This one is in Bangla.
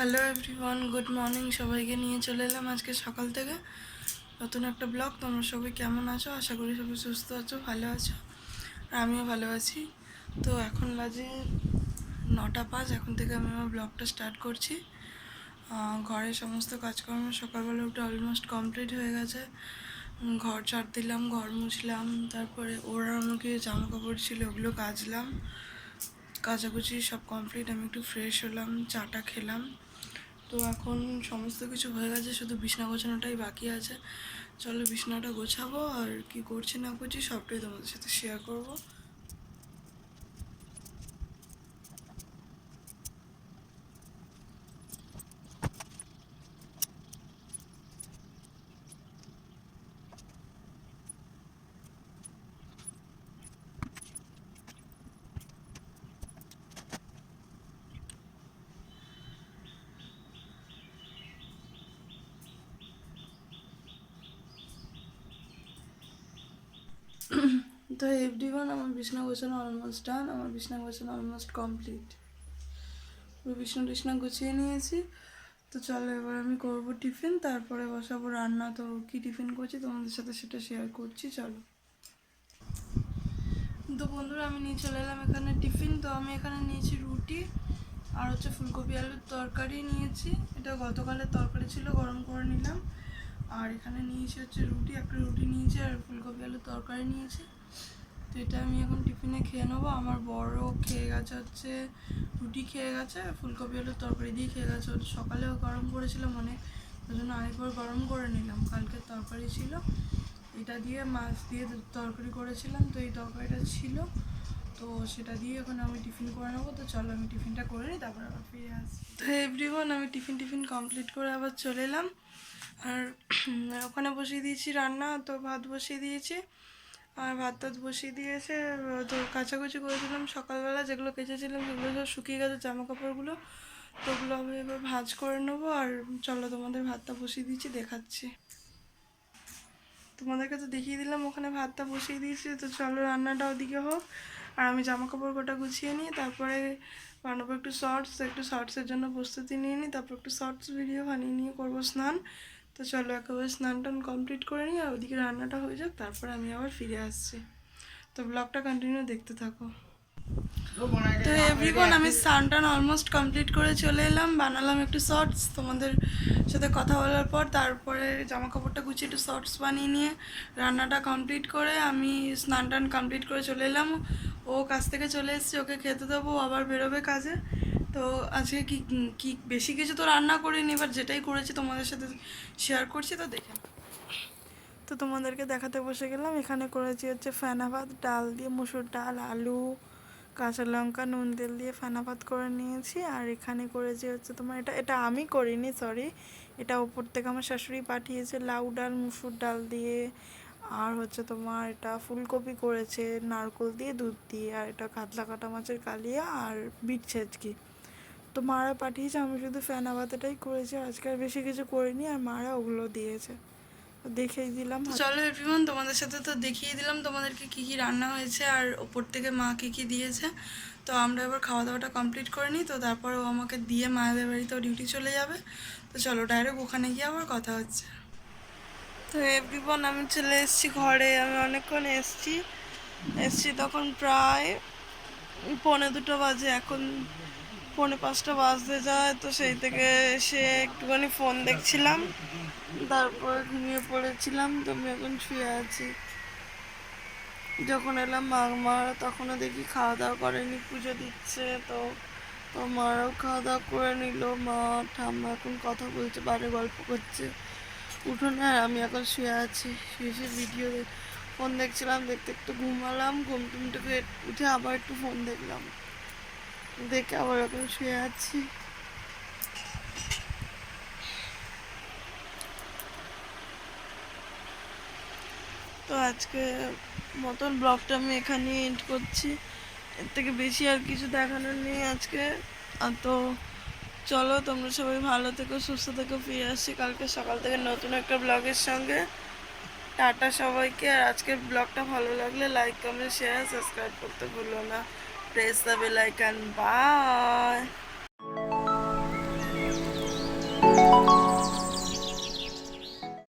হ্যালো এভরিওয়ান গুড মর্নিং সবাইকে নিয়ে চলে এলাম আজকে সকাল থেকে। নতুন একটা ব্লগ তোমরা সবাই কেমন আছো? আশা করি সবাই সুস্থ আছো, ভালো আছো। আর আমিও ভালো আছি। তো এখন বাজে নটা পাঁচ। এখন থেকে আমি আমার ব্লগটা স্টার্ট করছি। ঘরের সমস্ত কাজকর্ম সকালবেলা উঠে অলমোস্ট কমপ্লিট হয়ে গেছে। ঘর ছাড় দিলাম, ঘর মুছলাম। তারপরে ওরা আমাকে জামা কাপড় ছিল, ওগুলো কাচলাম। কাচাকুচি সব কমপ্লিট আমি একটু ফ্রেশ হলাম চাটা খেলাম। তো এখন সমস্ত কিছু হয়ে গেছে, শুধু বিছনা গোছানোটাই বাকি আছে। চলো বিছনাটা গোছাবো আর কি করছি না করছি সবটাই তোমাদের সাথে শেয়ার করব। তো এভরি ওয়ান আমার বিছনা গোছানো অলমোস্ট ডান আমার বিছনা গোছানো অলমোস্ট কমপ্লিট পুরো বিছনা টিছনা গুছিয়ে নিয়েছি। তো চলো এবার আমি করব টিফিন, তারপরে বসাবো রান্না। তো কি টিফিন করছি তোমাদের সাথে সেটা শেয়ার করছি, চলো। তো বন্ধুরা, আমি নিয়ে চলে এলাম এখানে টিফিন। তো আমি এখানে নিয়েছি রুটি আর হচ্ছে ফুলকপি আলুর তরকারি নিয়েছি। এটা গতকালের তরকারি ছিল, গরম করে নিলাম। আর এখানে নিয়েছি হচ্ছে রুটি, একটা রুটি নিয়েছি আর ফুলকপি আলুর তরকারি নিয়েছি। তো এটা আমি এখন টিফিনে খেয়ে নেব। আমার বড় খেয়ে গেছে হচ্ছে, রুটি খেয়ে গেছে, ফুলকপি আলুর তরকারি দিয়ে খেয়ে গেছে। সকালেও গরম করেছিলাম অনেক ওই জন্য আরেকবার গরম করে নিলাম। কালকের তরকারি ছিল, এটা দিয়ে মাছ দিয়ে তরকারি করেছিলাম। তো এই তরকারিটা ছিল, তো সেটা দিয়ে এখন আমি টিফিন করে নেব। তো চলো আমি টিফিনটা করে নিই, তারপর আবার ফিরে আসি। তো এভরিওয়ান আমি টিফিন টিফিন কমপ্লিট করে আবার চলে এলাম। আর ওখানে বসিয়ে দিয়েছি রান্না, তো ভাত বসিয়ে দিয়েছি। আর ভাত টাত বসিয়ে দিয়েছে, তো কাচাকুচি করেছিলাম সকালবেলা, যেগুলো কেচেছিলাম সেগুলো সব শুকিয়ে গেছে জামা কাপড়গুলো তো ওগুলো আমি এবার ভাজ করে নেব, আর চলো তোমাদের ভাতটা বসিয়ে দিয়েছি দেখাচ্ছি। তোমাদেরকে তো দেখিয়ে দিলাম, ওখানে ভাতটা বসিয়ে দিয়েছি, তো চলো রান্নাটা ওদিকে হোক। আর আমি জামা কাপড় গোটা গুছিয়ে নিই, তারপরে বানাবো একটু শর্টস একটু শর্টসের জন্য প্রস্তুতি নিয়ে নিই, তারপর একটু শর্টস ভিডিও বানিয়ে নিয়ে করব স্নান। তো চলো একেবারে স্নান টান কমপ্লিট করে নিই আর ওদিকে রান্নাটা হয়ে যাক, তারপরে আমি আবার ফিরে আসছি। তো ব্লগটা কন্টিনিউ দেখতে থাকো। তো এভরিওয়ান আমি স্নান টান অলমোস্ট কমপ্লিট করে চলে এলাম, বানালাম একটু শর্টস তোমাদের সাথে কথা বলার পর, তারপরে জামা কাপড়টা গুছিয়ে একটু শর্টস বানিয়ে নিয়ে রান্নাটা কমপ্লিট করে আমি স্নান টান কমপ্লিট করে চলে এলাম। ও কাজ থেকে চলে এসেছে, ওকে খেতে দেবো আবার বেরোবে কাজে। তো আজকে কি কি বেশি কিছু তো রান্না করিনি এবার যেটাই করেছি তোমাদের সাথে শেয়ার করছি, তো দেখে তো তোমাদেরকে দেখাতে বসে গেলাম, এখানে করেছি হচ্ছে ফেনা ভাত, ডাল দিয়ে মুসুর ডাল, আলু, কাঁচা লঙ্কা, নুন তেল দিয়ে ফেনা ভাত করে নিয়েছি, আর এখানে করেছি হচ্ছে তোমার এটা এটা আমি করিনি সরি এটা ওপর থেকে আমার শাশুড়ি পাঠিয়েছে লাউ ডাল, মুসুর ডাল দিয়ে, আর হচ্ছে তোমার এটা ফুলকপি করেছে, নারকোল দিয়ে, দুধ দিয়ে, আর এটা কাতলা কাটা মাছের কালিয়া আর বিট ছেচকি। তো মারা পাঠিয়েছে আমি শুধু ফেনা ভাতাটাই করেছি আজকে আর বেশি কিছু করিনি আর মারা ওগুলো দিয়েছে। দেখেই দিলাম চলো এভরিওয়ান তোমাদের সাথে তো দেখিয়ে দিলাম তোমাদেরকে কি কি রান্না হয়েছে আর ওপর থেকে মা কি কি দিয়েছে। তো আমরা এবার খাওয়া দাওয়াটা কমপ্লিট করে নিই তো তারপর ও আমাকে দিয়ে মায়েদের বাড়িতেও ডিউটি চলে যাবে। তো চলো ডাইরেক্ট ওখানে গিয়ে আবার কথা হচ্ছে। তো এভরিওয়ান আমি চলে এসেছি ঘরে আমি অনেকক্ষণ এসেছি। এসেছি তখন প্রায় পৌনে দুটো বাজে এখন পৌনে পাঁচটা বাজতে যায়, তো সেই থেকে এসে একটুখানি ফোন দেখছিলাম। তারপরে ঘুমিয়ে পড়েছিলাম, তো আমি এখন শুয়ে আছি। যখন এলাম মারা তখনও দেখি খাওয়া দাওয়া করেনি, পুজো দিচ্ছে, তো তো মারাও খাওয়া দাওয়া করে নিল। মা, ঠাম্মা এখন কথা বলছে বাইরে গল্প করছে। উঠোনে আর আমি এখন শুয়ে আছি। শুয়ে শুয়ে ভিডিও ফোন দেখছিলাম, দেখতে একটু ঘুমালাম, ঘুম টুম উঠে আবার একটু ফোন দেখলাম। দেখে আবার এখন শুয়ে আছি। তো আজকে মতন ব্লগটা আমি এখানে এন্ড করছি। এর থেকে বেশি আর কিছু দেখানোর নেই আজকে। তো চলো, তোমরা সবাই ভালো থেকো, সুস্থ থেকো, ফিরে আসছি কালকে সকাল থেকে নতুন একটা ব্লগের সঙ্গে। টাটা সবাইকে, আর আজকের ব্লগটা ভালো লাগলে লাইক কমেন্ট শেয়ার সাবস্ক্রাইব করতে ভুলো না। press the bell icon. Bye.